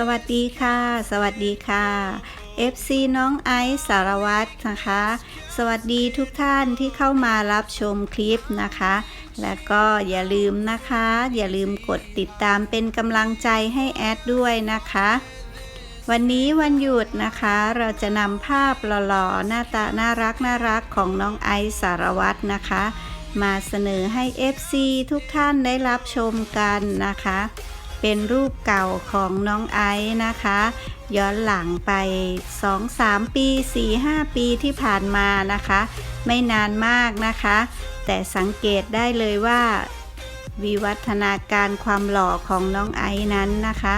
สวัสดีค่ะ สวัสดีค่ะ FC น้องไอซ์สารวัตรนะคะ สวัสดีทุกท่านที่เข้ามารับชมคลิปนะคะ และก็อย่าลืมนะคะ อย่าลืมกดติดตามเป็นกำลังใจให้แอดด้วยนะคะ วันนี้วันหยุดนะคะ เราจะนำภาพหล่อๆหน้าตาน่ารักน่ารักของน้องไอซ์สารวัตรนะคะ มาเสนอให้ FC ทุกท่านได้รับชมกันนะคะ เป็นรูปเก่าของน้องไอซ์นะคะ ย้อนหลังไป 2-3 ปี 4-5 ปีที่ผ่านมานะคะ ไม่นานมากนะคะ แต่สังเกตได้เลยว่า วิวัฒนาการความหล่อของน้องไอซ์นั้นนะคะ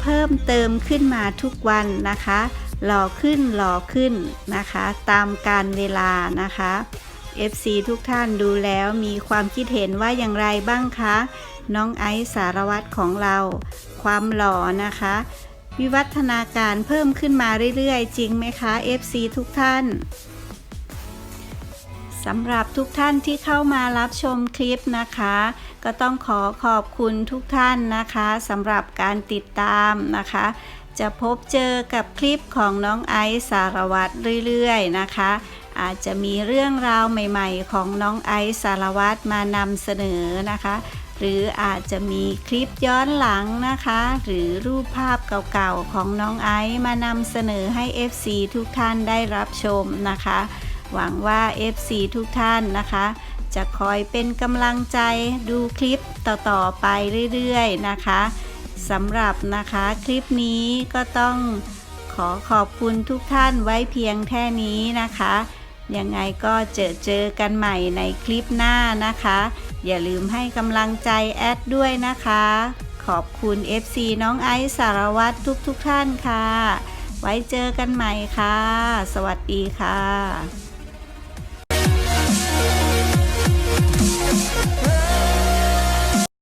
เพิ่มเติมขึ้นมาทุกวันนะคะ หล่อขึ้นหล่อขึ้นนะคะ ตามการเวลานะคะ FC ทุกท่านดูแล้วมีความคิดเห็นว่าอย่างไรบ้างคะ น้องไอซ์สารวัตรของเรา ความหล่อนะคะ วิวัฒนาการเพิ่มขึ้นมาเรื่อยๆ จริงไหมคะ FC ทุกท่านสำหรับทุกท่านที่เข้ามารับชมคลิปนะคะ ก็ต้องขอขอบคุณทุกท่านนะคะสำหรับการติดตามนะคะ จะพบเจอกับคลิปของน้องไอซ์สารวัตรเรื่อยๆนะคะ อาจจะมีเรื่องราวใหม่ๆ ของน้องไอซ์สารวัตรมานำเสนอนะคะ หรืออาจจะมีคลิปย้อนหลังนะคะ หรือรูปภาพเก่าๆของน้องไอซ์มานำเสนอให้ FC ทุกท่านได้รับชมนะคะ หวังว่า FC ทุกท่านนะคะ จะคอยเป็นกำลังใจดูคลิปต่อๆไปเรื่อยๆนะคะสำหรับนะคะคลิปนี้ก็ต้องขอขอบคุณทุกท่านไว้เพียงแค่นี้นะคะ ยังไงก็เจอเจอกันใหม่ในคลิปหน้านะคะ อย่าลืมให้กำลังใจแอดด้วยนะคะ ขอบคุณ FC น้องไอซ์สารวัตรทุกทุกท่านค่ะ ไว้เจอกันใหม่ค่ะ สวัสดีค่ะ